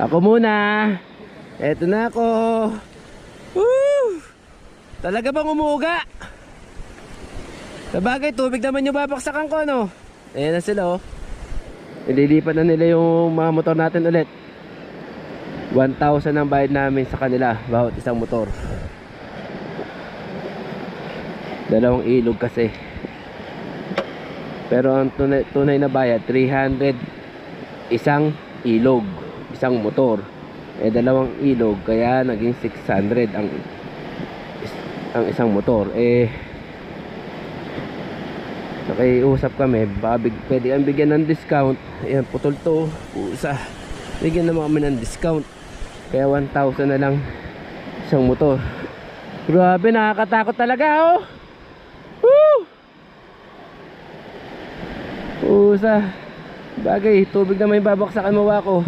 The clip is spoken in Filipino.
Ako muna. Eto na ako. Woo! Talaga bang umuuga? Sabagay, tubig naman yung babaksakan ko, no? Ayan na sila, oh. Nililipat na nila yung mga motor natin ulit. 1,000 ang bayad namin sa kanila bawat isang motor. Dalawang ilog kasi. Pero ang tunay, tunay na bayad, 300 isang ilog, isang motor. Eh dalawang ilog, kaya naging 600 ang ang isang motor. Eh nakiusap kami, baka big, pwede ang bigyan ng discount. Ayan, putol to, pusa. Bigyan naman kami ng discount. Kaya 1,000 na lang isang motor. Grabe, nakakatakot talaga, oh! Woo! Pusa. Bagay, tubig na may babaksakan mo ako.